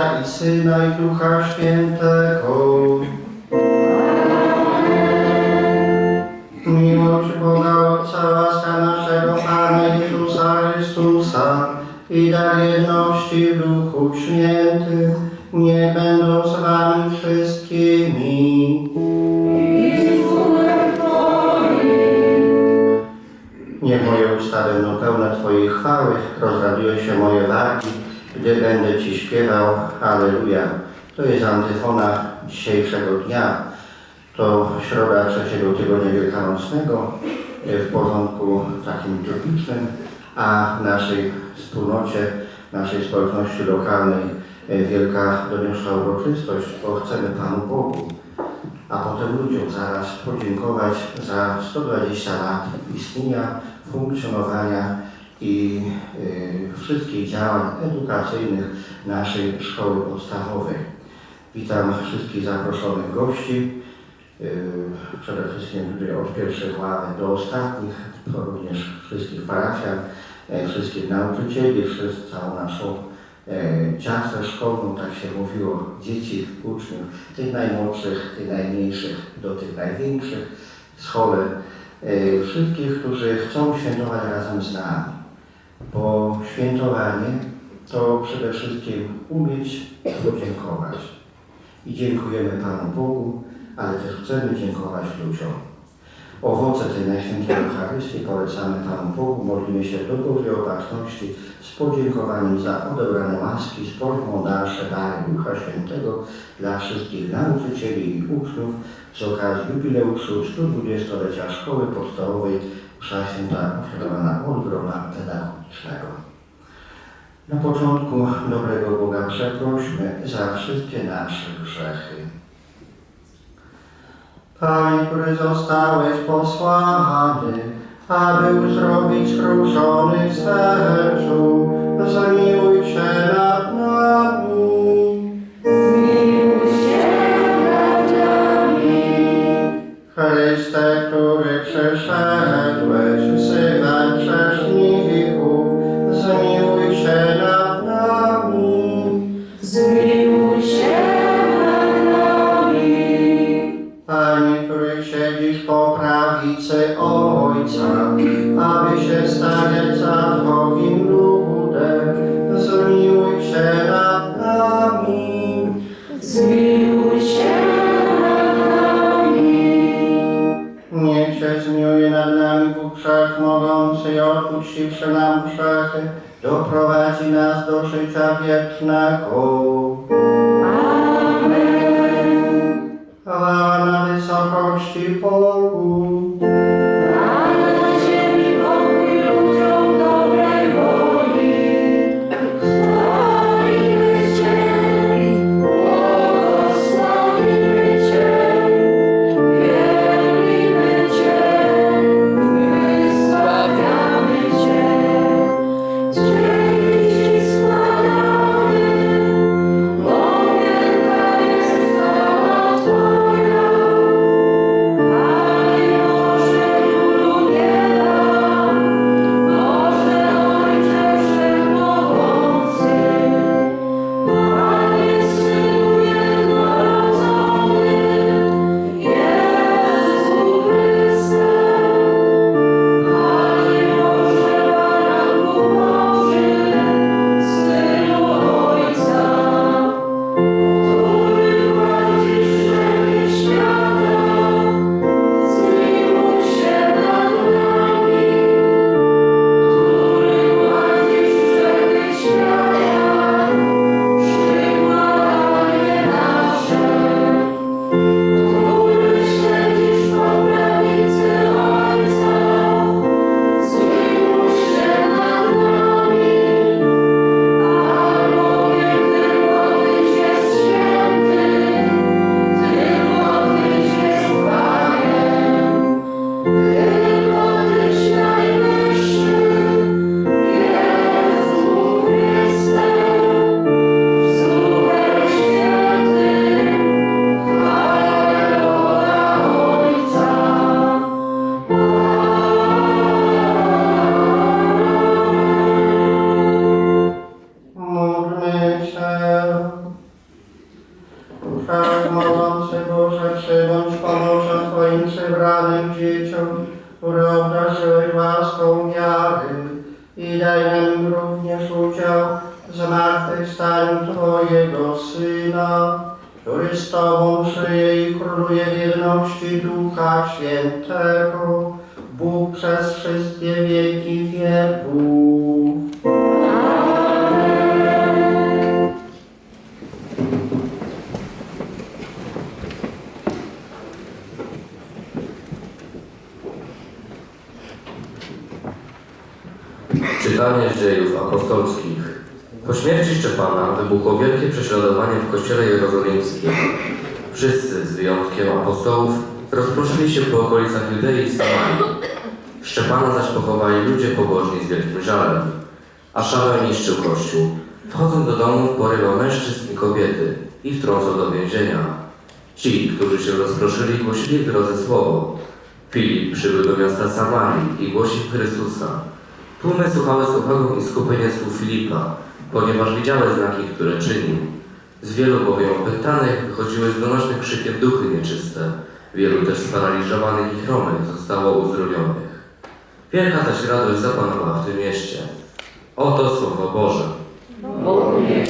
i Syna i Ducha Świętego. Miłość Boga Ojca, łaska naszego Pana Jezusa Chrystusa i dar jedności w Duchu Świętym, nie będą z wami wszystkimi. Niech moje usta będą pełne Twojej chwały, rozraduje się moje wargi, gdy będę Ci śpiewał. Alleluja. To jest antyfona dzisiejszego dnia. To środa trzeciego tygodnia wielkanocnego e, w porządku takim liturgicznym, a w naszej wspólnocie, naszej społeczności lokalnej e, wielka doniosła uroczystość, bo chcemy Panu Bogu a potem ludziom zaraz podziękować za 120 lat istnienia, funkcjonowania i y, wszystkich działań edukacyjnych naszej szkoły podstawowej. Witam wszystkich zaproszonych gości, y, przede wszystkim od pierwszych ławek do ostatnich, również wszystkich parafian, e, wszystkich nauczycieli, wszyscy, całą naszą e, dziarstwę szkolną, tak się mówiło, dzieci, uczniów, tych najmłodszych, tych najmniejszych do tych największych, schole, e, wszystkich, którzy chcą świętować razem z nami. Bo świętowanie to przede wszystkim umieć podziękować. I dziękujemy Panu Bogu, ale też chcemy dziękować ludziom. Owoce tej Najświętszej Eucharystii polecamy Panu Bogu, modlimy się do Bożej Opatrzności z podziękowaniem za odebrane łaski, z o dalsze dary Ducha Świętego dla wszystkich nauczycieli i uczniów z okazji jubileuszu 120-lecia Szkoły Podstawowej Święta ofiarowana od grona pedagogicznego. Na początku dobrego Boga przeprośmy za wszystkie nasze grzechy. Panie, który zostałeś posłany, aby uzdrowić skruszonych sercu, zmiłuj wszystkie wieki wieków. Czytanie z dziejów apostolskich. Po śmierci Szczepana wybuchło wielkie prześladowanie w kościele jerozolimskim. Wszyscy, z wyjątkiem apostołów, rozproszyli się po okolicach Judei i Samarii. Szczepana zaś pochowali ludzie pobożni z wielkim żalem. A Szaweł niszczył kościół. Wchodząc do domów, porywał mężczyzn i kobiety i wtrącał do więzienia. Ci, którzy się rozproszyli, głosili w drodze słowo. Filip przybył do miasta Samarii i głosił Chrystusa. Tłumy słuchały z uwagą i skupieniem słów Filipa, ponieważ widziały znaki, które czynił. Z wielu bowiem opętanych wychodziły z donośnym krzykiem duchy nieczyste. Wielu też sparaliżowanych i chromych zostało uzdrowionych. Wielka zaś radość zapanowała w tym mieście. Oto Słowo Boże. Niech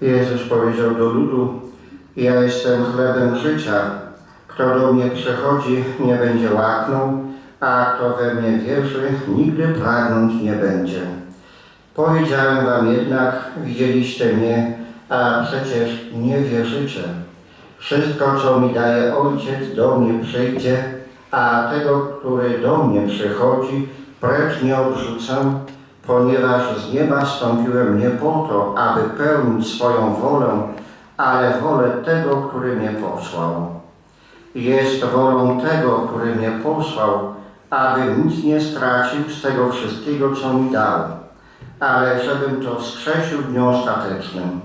Jezus powiedział do ludu, ja jestem chlebem życia. Kto do mnie przychodzi, nie będzie łaknął, a kto we mnie wierzy, nigdy pragnąć nie będzie. Powiedziałem wam jednak, widzieliście mnie, a przecież nie wierzycie. Wszystko, co mi daje Ojciec, do mnie przyjdzie, a tego, który do mnie przychodzi, precz nie odrzucę, ponieważ z nieba stąpiłem nie po to, aby pełnić swoją wolę, ale wolę tego, który mnie posłał. Jest wolą tego, który mnie posłał, abym nic nie stracił z tego wszystkiego, co mi dał, ale żebym to skrzesił w dniu ostatecznym.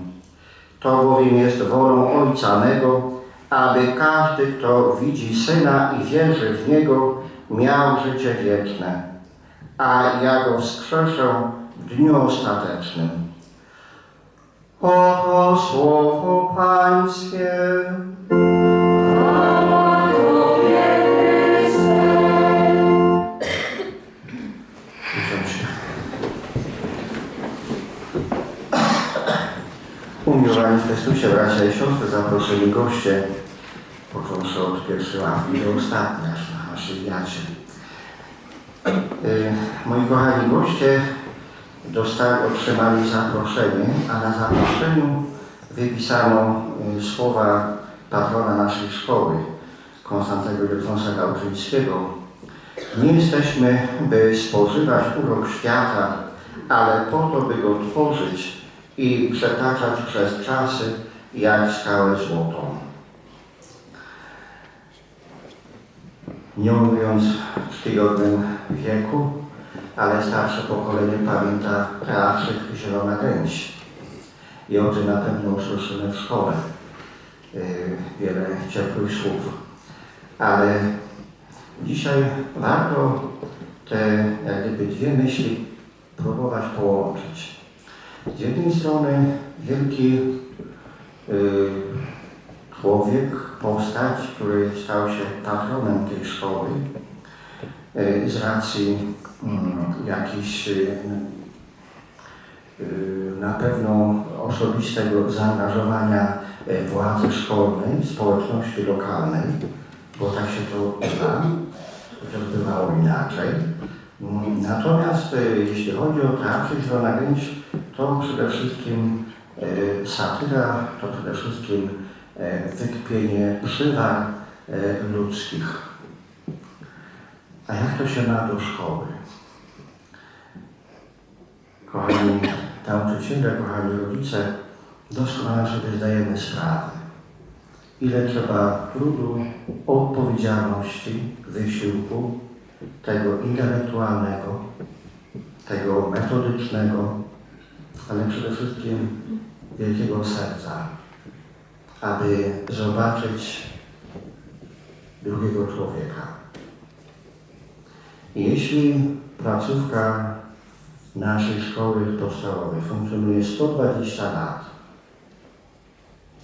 To bowiem jest wolą Ojca mego, aby każdy, kto widzi Syna i wierzy w Niego, miał życie wieczne, a ja go wskrzeszę w dniu ostatecznym. Oto słowo Pańskie. Umiłowani w Chrystusie, bracia i siostry, zaproszeni goście, począwszy od pierwszej ławki do ostatniej, aż na naszej wiacie. Moi kochani goście dostali, otrzymali zaproszenie, a na zaproszeniu wypisano y, słowa patrona naszej szkoły, Konstantego Ildefonsa Gałczyńskiego, nie jesteśmy, by spożywać urok świata, ale po to, by go tworzyć i przetaczać przez czasy jak skałę złotą. Nie mówiąc w czcigodnym wieku, ale starsze pokolenie pamięta teatrzyk Zielona Gęś. I o tym na pewno usłyszymy w szkole. Yy, wiele ciepłych słów. Ale Dzisiaj warto te jak gdyby dwie myśli próbować połączyć. Z jednej strony wielki y, człowiek, postać, który stał się patronem tej szkoły y, z racji mm, jakichś y, y, na pewno osobistego zaangażowania władzy szkolnej, społeczności lokalnej, bo tak się to bywa, chociaż bywało inaczej. Natomiast e, jeśli chodzi o teatr Zielona Gęś, to przede wszystkim e, satyra, to przede wszystkim e, wykpienie przywar e, ludzkich. A jak to się ma do szkoły? Kochani nauczyciele, kochani rodzice, doskonale sobie zdajemy sprawę ile trzeba trudu, odpowiedzialności, wysiłku, tego intelektualnego, tego metodycznego, ale przede wszystkim wielkiego serca, aby zobaczyć drugiego człowieka. Jeśli placówka naszej szkoły podstawowej funkcjonuje 120 lat,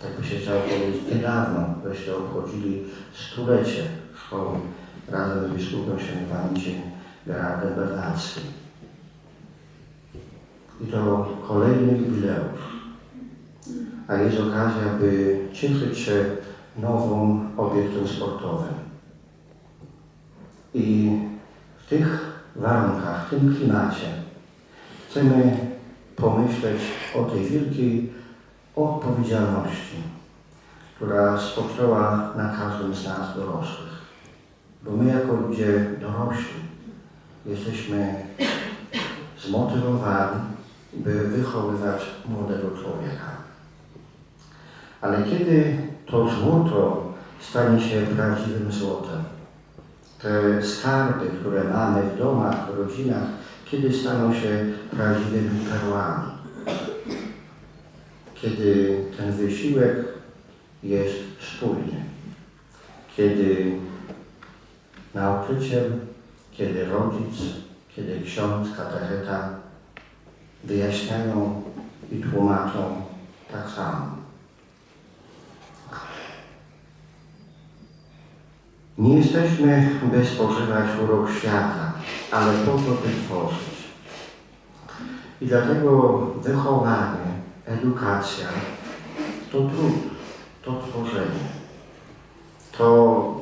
tak by się chciało powiedzieć, niedawno żeście obchodzili stulecie szkoły razem z biskupem świętej pamięci Gerardem Bernackim. I to kolejny jubileusz. A jest okazja, by cieszyć się nowym obiektem sportowym. I w tych warunkach, w tym klimacie chcemy pomyśleć o tej wielkiej odpowiedzialności, która spoczęła na każdym z nas dorosłych. Bo my jako ludzie dorośli jesteśmy zmotywowani, by wychowywać młodego człowieka. Ale kiedy to złoto stanie się prawdziwym złotem, te skarby, które mamy w domach, w rodzinach, kiedy staną się prawdziwymi perłami, kiedy ten wysiłek jest spójny, kiedy nauczyciel, kiedy rodzic, kiedy ksiądz, katecheta wyjaśniają i tłumaczą tak samo. Nie jesteśmy, by spożywać urok świata, ale po to, by tworzyć. I dlatego wychowanie, edukacja to trud, to tworzenie, to